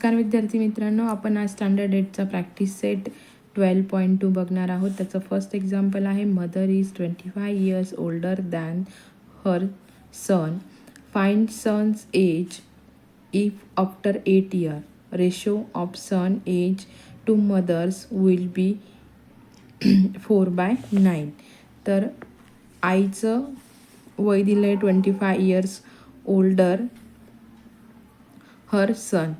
नमस्कार विद्यार्थी मित्रांनो आपण आज standard एटचा practice set twelve point two बघणार आहोत. त्याचं फर्स्ट एक्झाम्पल आहे mother is twenty five years older than her son find son's age if after eight year ratio of son age to mother's will be four by nine तर आईचं वय दिलं आहे twenty five years older her son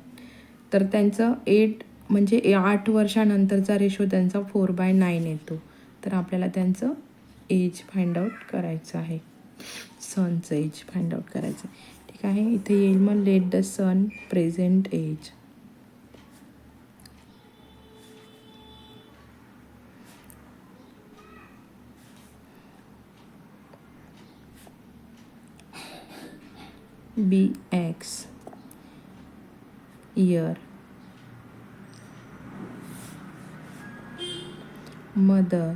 तर त्यांचं eight म्हणजे ए- आठ वर्षानंतरचा रेशो त्यांचा फोर बाय नाईन येतो. तर आपल्याला त्यांचं एज फाइंड आउट करायचं आहे. सनचं एज फाइंड आउट करायचं आहे. ठीक आहे? इथे येईल मग let the son present age be x year mother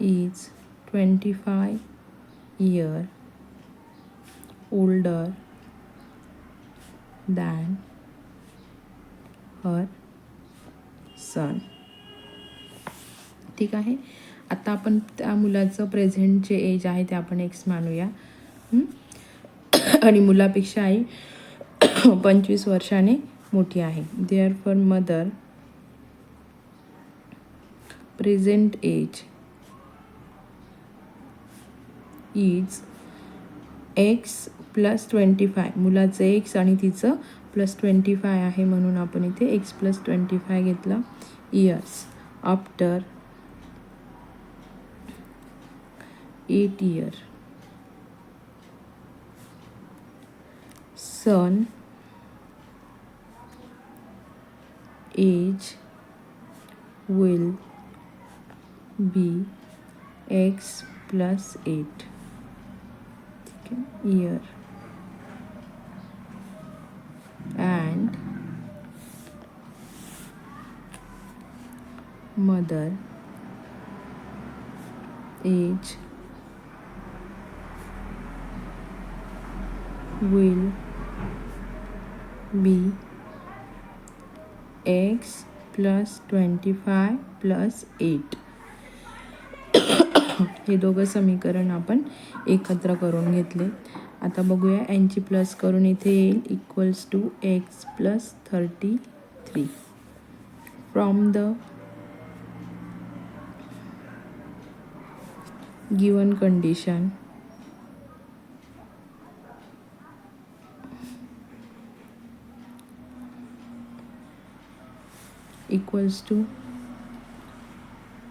is 25 year older than her son ठीक आहे? आता आपण त्या मुलाचं प्रेझेंट जे एज आहे ते आपण एक्स मानूया. आणि मुलापेक्षा आई पंचवीस वर्षाने मोठी आहे. Therefore mother present age is x plus twenty five मुलाचं एक्स आणि तिचं प्लस ट्वेंटी फाय आहे म्हणून आपण इथे एक्स प्लस ट्वेंटी फाय घेतला. Years after eight year son age will be x plus 8 ठीक आहे year and mother age will be x plus twenty five plus eight हे दोघं समीकरण आपण एकत्र करून घेतले. आता बघूया यांची प्लस करून इथे येईल equals to x plus thirty three from the given condition equals to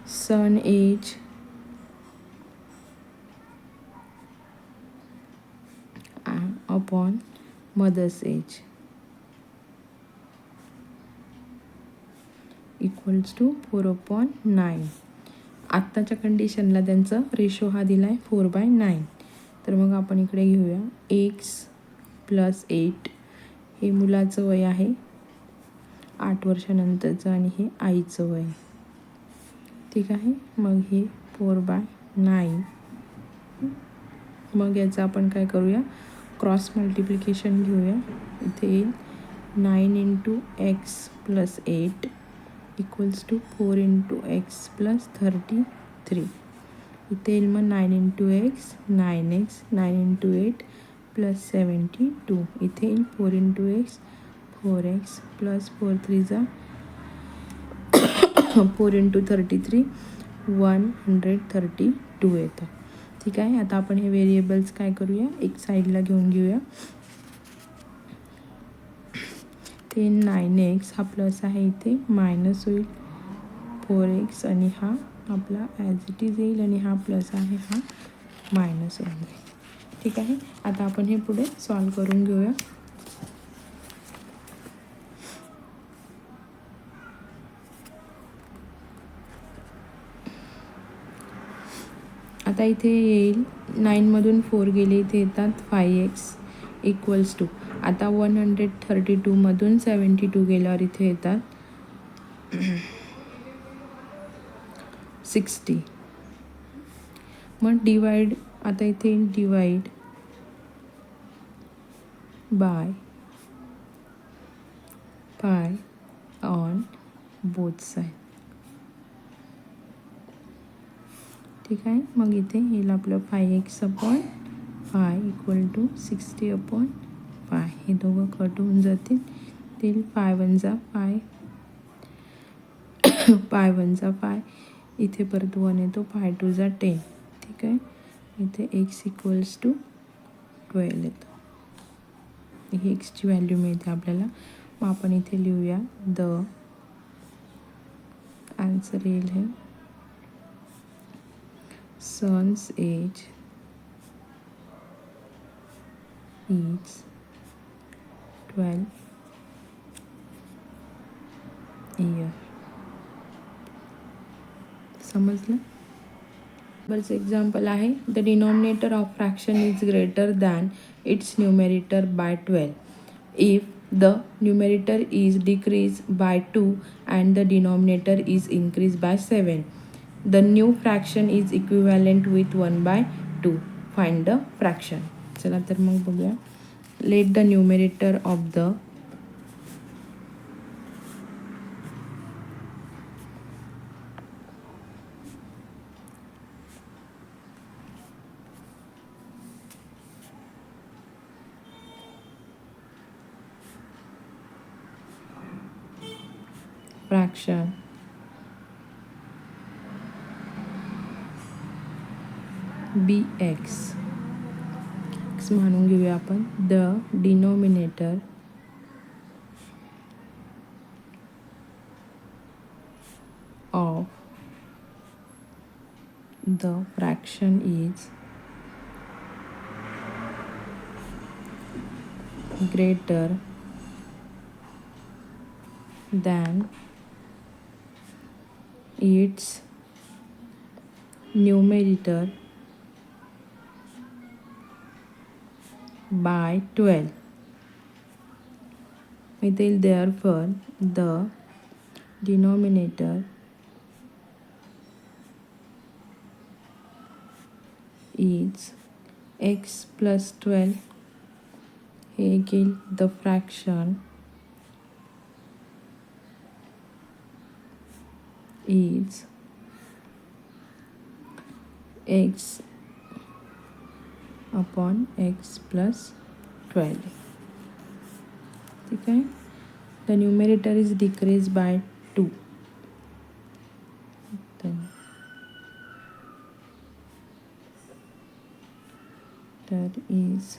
son age upon upon mother's age. Equals to four upon nine आत्ताच्या कंडिशनला त्यांचा रेशो हा दिला आहे फोर बाय नाईन तर मग आपण इकडे घेऊया. एक्स प्लस एट हे मुलाचं वय आहे आठ वर्षानंतरचं आणि हे आईचं वय. ठीक आहे? मग हे फोर बाय नाईन मग याचं आपण काय करूया? क्रॉस मल्टिप्लिकेशन घेऊया. इथे येईल. Nine into x plus eight equals to four into x plus thirty three इथे येईल मग nine into x nine x nine into eight plus seventy two इथे येईल four into x four x plus four थ्रीचा four into thirty three one hundred thirty two येतं. ठीक आहे. आता आपण हे व्हेरिएबल्स काय करूया? एक साईडला घेऊन घेऊया. ते नाईन एक्स हा प्लस आहे इथे. मायनस होईल फोर एक्स आणि हा आपला ॲज इट इज येईल आणि हा प्लस आहे हा मायनस होऊन जाईल ठीक आहे? आता आपण हे पुढे सॉल्व करून घेऊया. आता इथे येईल. नाईनमधून फोर गेले इथे येतात फाय एक्स इक्वल्स टू आता वन हंड्रेड थर्टी टूमधून सेवन्टी टू गेल्यावर इथे येतात सिक्स्टी मग डिवाइड आता इथे divide by five on both side ठीक आहे. मग इथे येईल आपलं five x upon five equal to sixty upon five हे दोघं कट होऊन जातील. तेल फाय वन जा फाय फाय वन जा फाय इथे परत वन येतो. फाय टू जा टेन ठीक आहे? इथे एक्स इक्वल्स टू ट्वेल्व येतो. ही एक्सची व्हॅल्यू मिळते आपल्याला. मग आपण इथे लिहूया. द आन्सर येईल हे. Son's age is twelve year समजलं? बरंच एक्झाम्पल आहे. The denominator of fraction is greater than its numerator by twelve if the numerator is decrease by two and the denominator is increase by seven the new fraction is equivalent with one by two find the fraction चला तर मग बघूया let the numerator of the fraction be x x आपण the denominator of the fraction is greater than its numerator. By 12 it is therefore the denominator is x plus 12 Hegel the fraction is x upon x plus 12 ठीक आहे the numerator is decreased by 2 then that is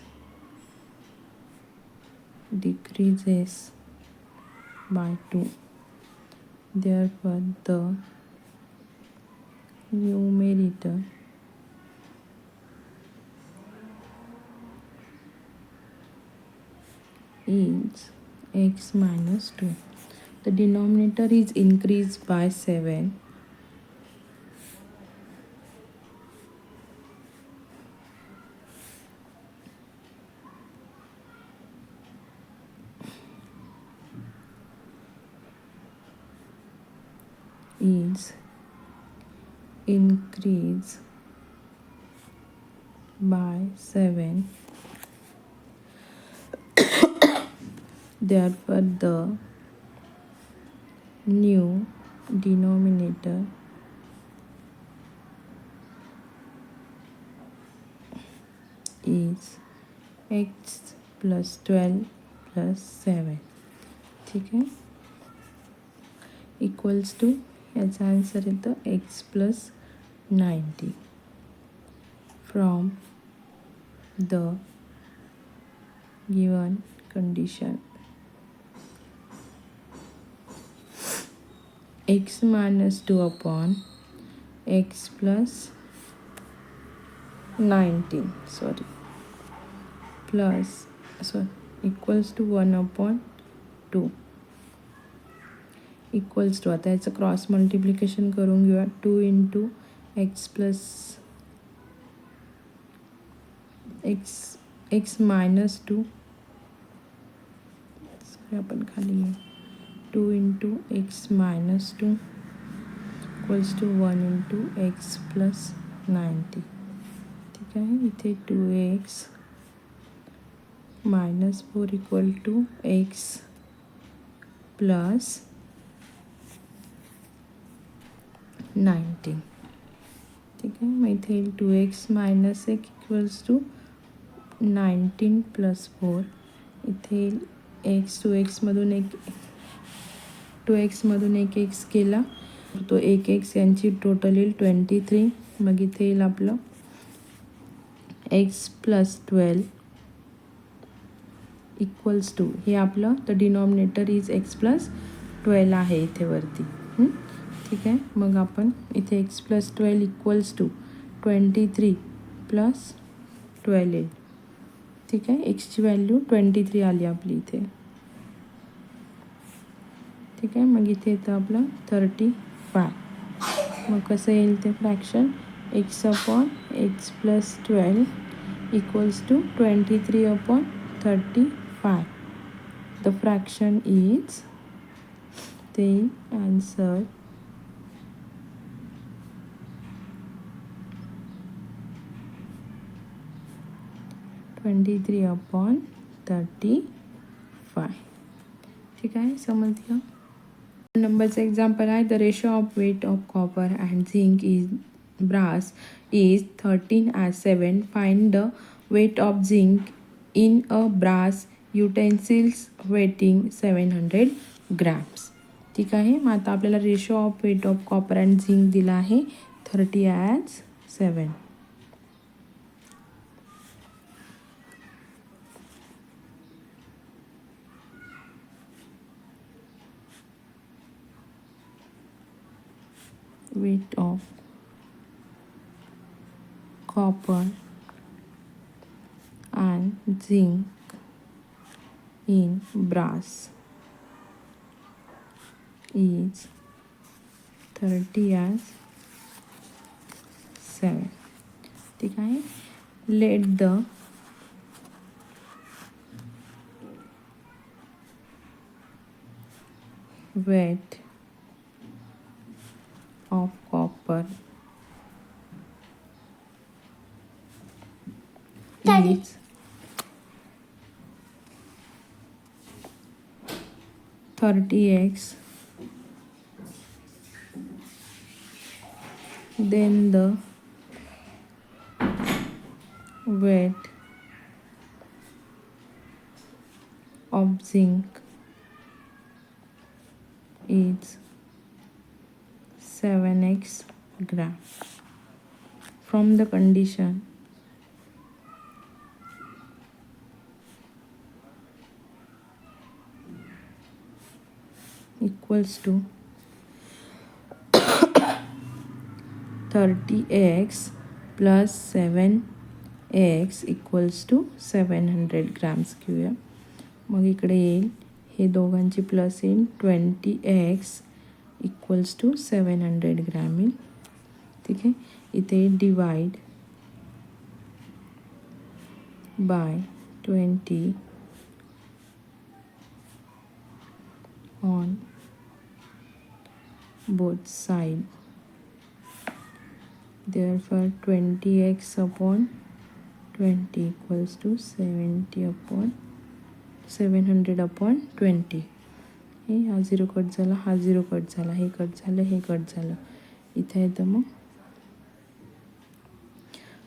decreases by 2 therefore the numerator is x minus 2 the denominator is increased by 7 is increase by 7 therefore the new denominator. Is x plus 12 plus 7 ठीक आहे equals to याचा answer येतं x plus ninety from the given condition x minus two upon x plus nineteen sorry plus sorry equals to one upon two equals to आता याचं cross multiplication करून घेऊया. Two into x plus x x minus two sorry आपण खाली आहे two into x minus two equals to one into x plus ninety ठीक आहे इथे two x minus four equal to x plus nineteen ठीक आहे मग इथे टू एक्स मायनस एक equals to nineteen plus four इथे एक्स टू एक्समधून एक टू एक्समधून एक एक्स केला. तो एक एक्स यांची टोटल येईल ट्वेंटी थ्री मग इथे येईल आपलं x plus twelve equals to हे आपलं तर denominator is x plus twelve आहे इथे वरती. ठीक आहे? मग आपण इथे x plus twelve equals to twenty three plus twelve येईल. ठीक आहे? एक्सची व्हॅल्यू ट्वेंटी थ्री आली आपली इथे. ठीक आहे. मग इथे येतं आपलं थर्टी फाय मग कसं येईल ते fraction x upon x plus twelve equals to twenty three upon thirty five the fraction is ते answer twenty three upon thirty five ठीक आहे. समजलं? नंबरचं एक्झाम्पल आहे the ratio of weight of copper and zinc is brass is thirteen as seven find the weight of zinc in a brass utensils weighting seven hundred grams ठीक आहे मग आता आपल्याला ratio of weight of copper and zinc दिला आहे thirty as seven weight of copper and zinc in brass is 30 as 7 ठीक आहे let the weight of copper. Is thirty x. Then the weight of zinc is seven x gram from the condition equals to thirty x plus seven x equals to seven hundred grams घेऊया मग इकडे येईल. हे दोघांची plus येईल. Twenty x equals to seven hundred gram in ठीक आहे इथे divide by twenty on both side therefore twenty x upon twenty equals to seventy upon seven hundred upon twenty हे हा झिरो कट झाला हा झिरो कट झाला हे cut झालं हे कट झालं. इथे येतं मग.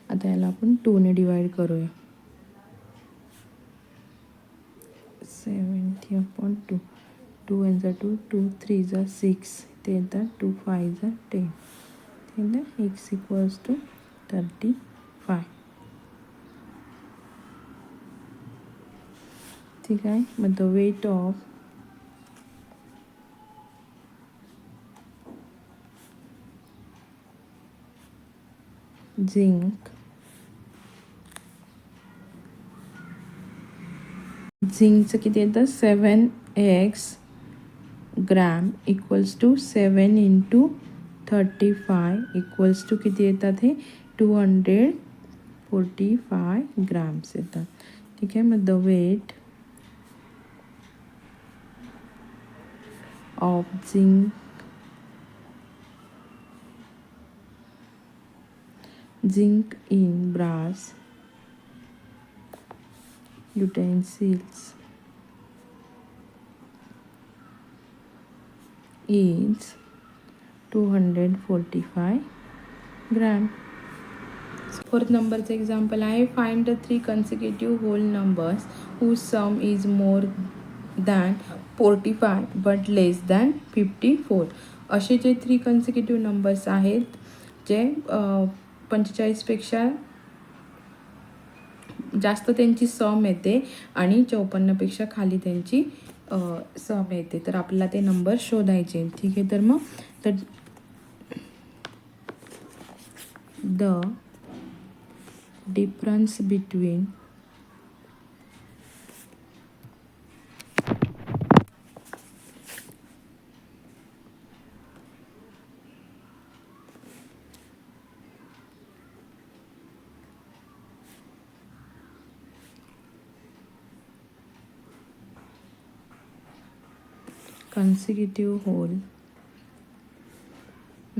आता याला आपण टूने डिवाईड करूया. सेवन्टी अपॉन टू टू यांचा टू टू थ्री जा सिक्स ते येतात टू फाय जा टेन ते येतं x equals to thirty five ठीक आहे? मग द वेट ऑफ झिंक झिंकचं किती येतं seven x gram equals to seven into thirty five equals to किती येतात हे two hundred forty five grams येतात ठीक आहे मग the weight of zinc zinc in brass utensils is 245 gram. Fourth नंबरचं एक्झाम्पल आहे. Find the three consecutive whole numbers who sum is more than forty five but less than fifty four असे जे three consecutive numbers आहेत जे पंचेचाळीसपेक्षा जास्त त्यांची सम येते आणि चौपन्नपेक्षा खाली त्यांची सम येते. तर आपल्याला ते नंबर शोधायचे ठीक आहे तर मग तर the difference between consecutive whole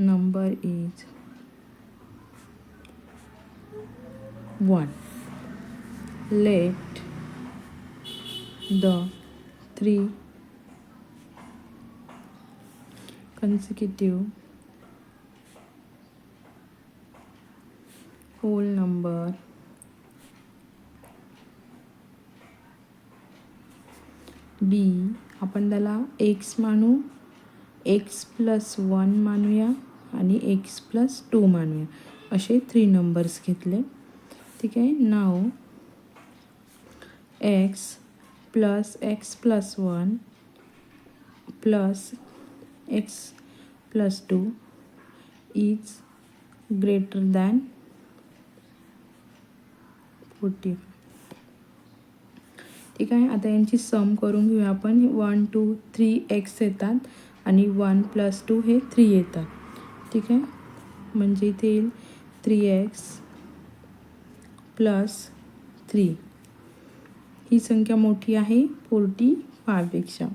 number is 1 let the three consecutive whole number be आपण त्याला एक्स मानू. एक्स प्लस वन मानूया आणि एक्स प्लस टू मानूया. असे थ्री नंबर्स घेतले. ठीक आहे? नाव x plus x plus one plus x plus two is greater than forty ठीक आहे? आता यांची सम करून घेऊया आपण. वन टू थ्री एक्स येतात आणि वन प्लस टू हे थ्री येतात. ठीक आहे? म्हणजे इथे येईल थ्री एक्स प्लस थ्री ही संख्या मोठी आहे फोर्टी फायपेक्षा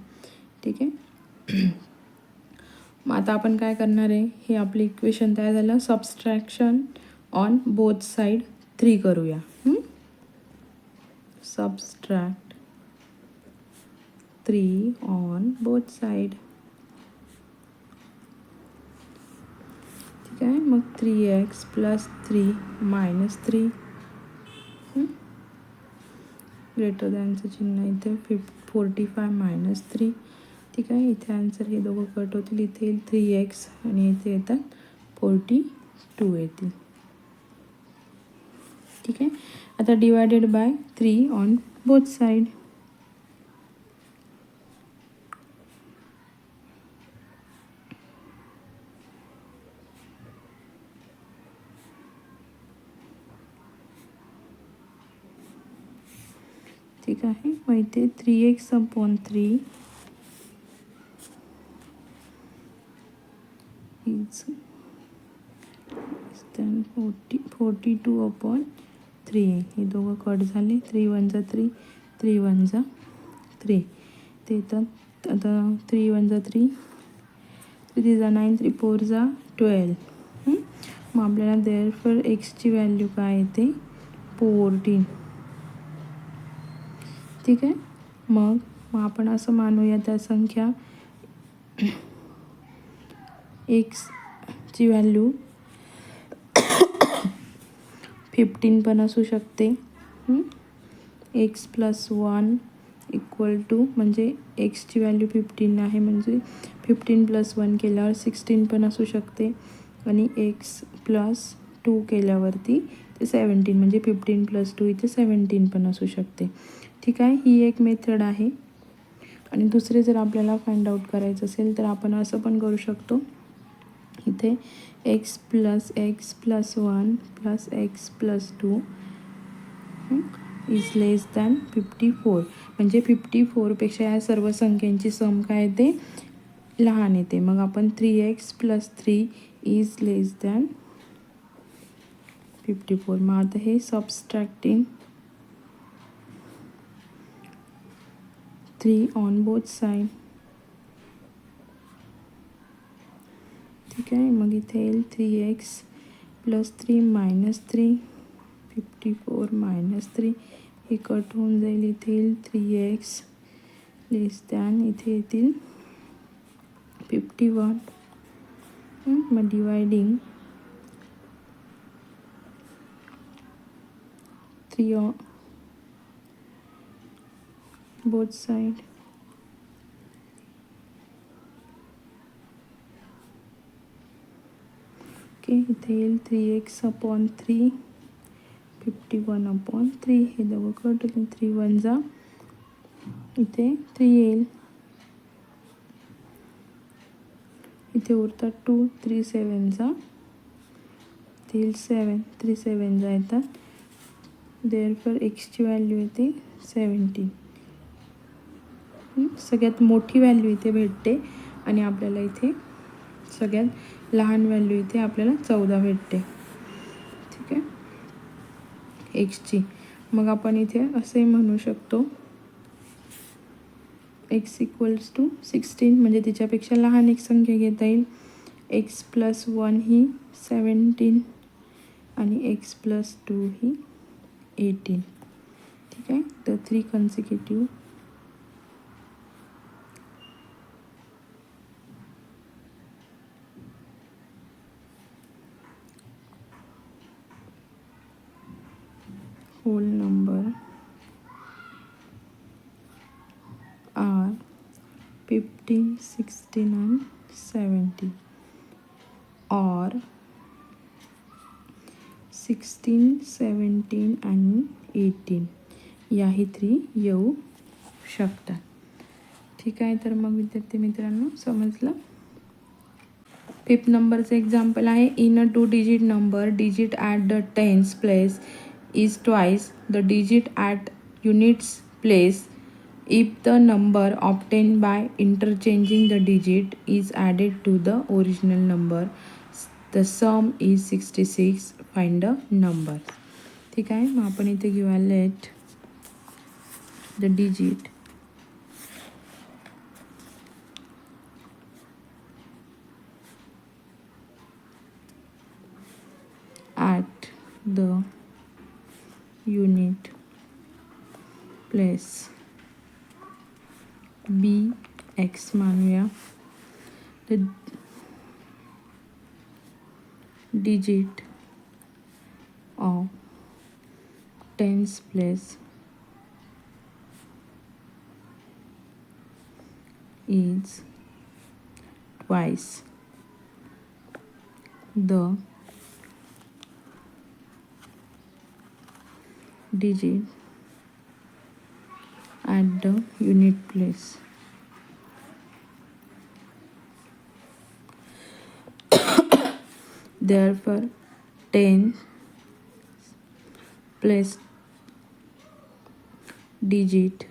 ठीक आहे? मग आता आपण काय करणार आहे? हे आपलं इक्वेशन तयार झालं. Subtraction on both side three करूया. Subtract three on both side. ठीक आहे? मग three x plus three minus three greater दॅनचं चिन्ह इथे फिफ फोर्टी फाय मायनस थ्री ठीक आहे? इथे आन्सर हे दोघं कट होतील. इथे येईल थ्री एक्स आणि इथे येतात फोर्टी टू येतील. ठीक आहे? आता divided by three on both side ठीक आहे मग इथे three x upon three is then forty forty two upon three हे दोघं कट झाले. थ्री वन जा थ्री थ्री वन जा थ्री ते येतात. आता थ्री वन जा थ्री थ्री जा? नाईन थ्री फोर जा ट्वेल्व मग आपल्याला देअर फॉर एक्सची व्हॅल्यू काय येते? फोर्टीन ठीक आहे? मग मग आपण असं मानूया त्या संख्या एक्सची व्हॅल्यू फिफ्टीन पण असू शकते. X plus one equal to म्हणजे एक्सची व्हॅल्यू फिफ्टीन आहे म्हणजे फिफ्टीन प्लस वन केल्यावर सिक्स्टीन पण असू शकते. आणि एक्स प्लस टू केल्यावरती ते सेवन्टीन म्हणजे फिफ्टीन प्लस टू इथे सेवन्टीन पण असू शकते. ठीक आहे? ही एक मेथड आहे. आणि दुसरे जर आपल्याला फाइंड आउट करायचं असेल तर आपण असं पण करू शकतो. इथे x plus x plus one plus x plus two is less than fifty four म्हणजे फिफ्टी फोरपेक्षा या सर्व संख्यांची सम काय येते? लहान येते. मग आपण three x plus three is less than fifty four मग आता हे subtracting three on both side ठीक आहे मग इथे येईल three x plus three minus three fifty four minus three हे कट होऊन जाईल इथे येईल थ्री एक्स लेस दॅन इथे येतील फिफ्टी वन मग dividing three both side. Okay इथे येईल three x upon three fifty one upon three हे दोघं कट थ्री वन जा. इथे थ्री येईल इथे उरतात टू थ्री सेवन जा. इथे येईल सेवन थ्री सेवन जा येतात. देअर फॉर एक्सची व्हॅल्यू येते सेवन्टीन सगळ्यात मोठी व्हॅल्यू इथे भेटते आणि आपल्याला इथे सगळ्यात लहान व्हॅल्यू इथे आपल्याला चौदा भेटते. ठीक आहे? एक्सची मग आपण इथे असे म्हणू शकतो. एक्स इक्वल्स टू सिक्स्टीन म्हणजे तिच्यापेक्षा लहान एक संख्या घेता येईल. एक्स प्लस वन ही सेवन्टीन आणि एक्स प्लस टू ही एटीन ठीक आहे? तर three consecutive whole number are 15, 16 and 17 or 16, 17 आणि 18 याही थ्री येऊ शकतात. ठीक आहे तर मग विद्यार्थी मित्रांनो समजलं? फिफ्थ नंबरचं एक्झाम्पल आहे in a two digit number digit at the tens place is twice the digit at units place if the number obtained by interchanging the digit is added to the original number the sum is 66 find the number ठीक आहे मग आपण इथे घेऊया let the digit at the unit place be x मानूया the digit of tens place is twice the digit at the unit place. Therefore, 10 plus digit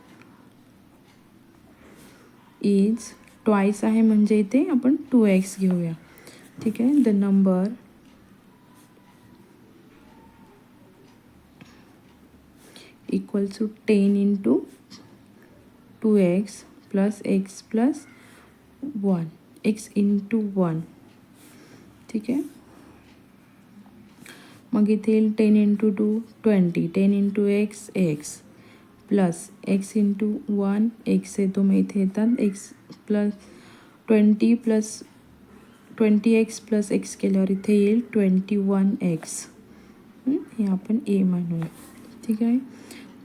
is twice आहे म्हणजे इथे आपण टू एक्स घेऊया ठीक आहे the number equals to 10 into 2x plus x plus 1 x into 1 ठीक आहे मग येईल ten into two twenty ten into x x plus x into one x येतो मग इथे येतात. X plus twenty plus twenty x plus x केल्यावर इथे येईल ट्वेंटी वन एक्स हे आपण ए म्हणूया ठीक आहे?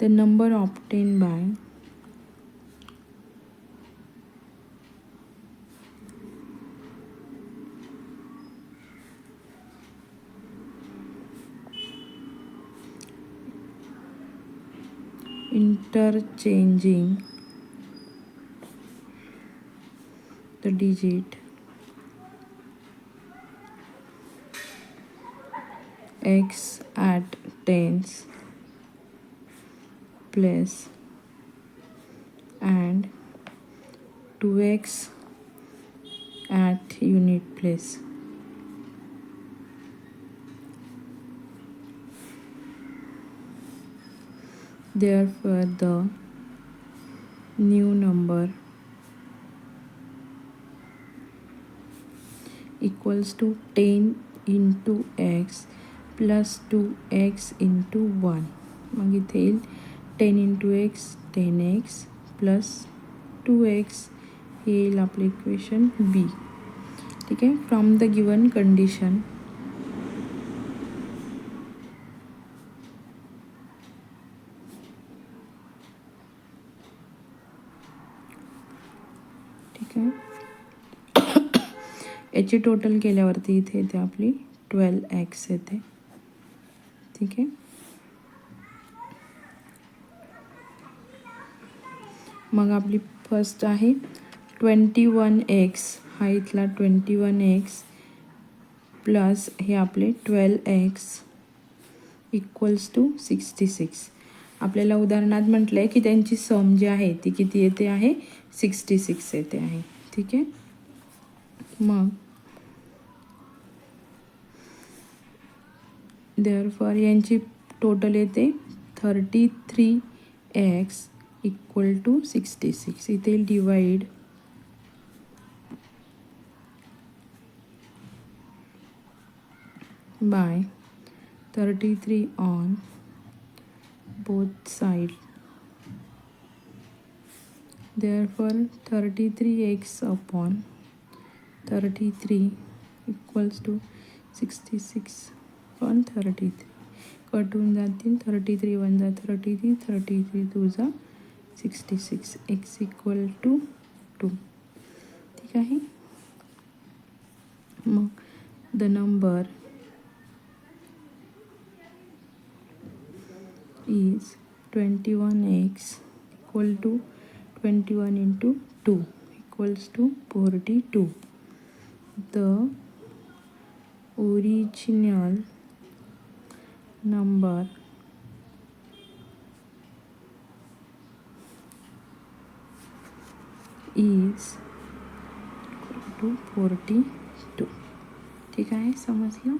The number obtained by interchanging the digit x at tens place and 2x at unit place. Therefore, the new number equals to 10 into x plus 2x into 1 मग इथे येईल ten into x ten x plus two x हे येईल आपलं equation B. ठीक आहे? From the given condition ठीक आहे? याची टोटल केल्यावरती इथे येते आपली ट्वेल्व एक्स येते. ठीक आहे? मग आपली फर्स्ट आहे ट्वेंटी वन एक्स हा इथला ट्वेंटी वन एक्स प्लस हे आपले twelve x equals to sixty six आपल्याला उदाहरणात म्हटलं आहे की त्यांची सम जी आहे ती किती येते आहे? सिक्स्टी सिक्स येते आहे. ठीक आहे? मग देअर फॉर यांची टोटल येते thirty three x equal to sixty six इथे divide by thirty three on both side. Therefore 33x upon 33 equals to 66 thirty 33 कटून जातील. थर्टी थ्री वन जा thirty three thirty three two जा. Sixty six x equal to two ठीक आहे मग the number is 21x equal to 21 into 2 equals to 42 the original number is two forty two ठीक आहे? समजलं?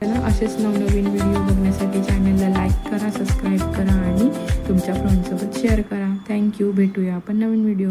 चला असेच नवनवीन व्हिडिओ बघण्यासाठी चॅनलला लाईक करा सबस्क्राईब करा आणि तुमच्या फ्रेंडसोबत शेअर करा. थँक्यू भेटूया आपण नवीन व्हिडिओ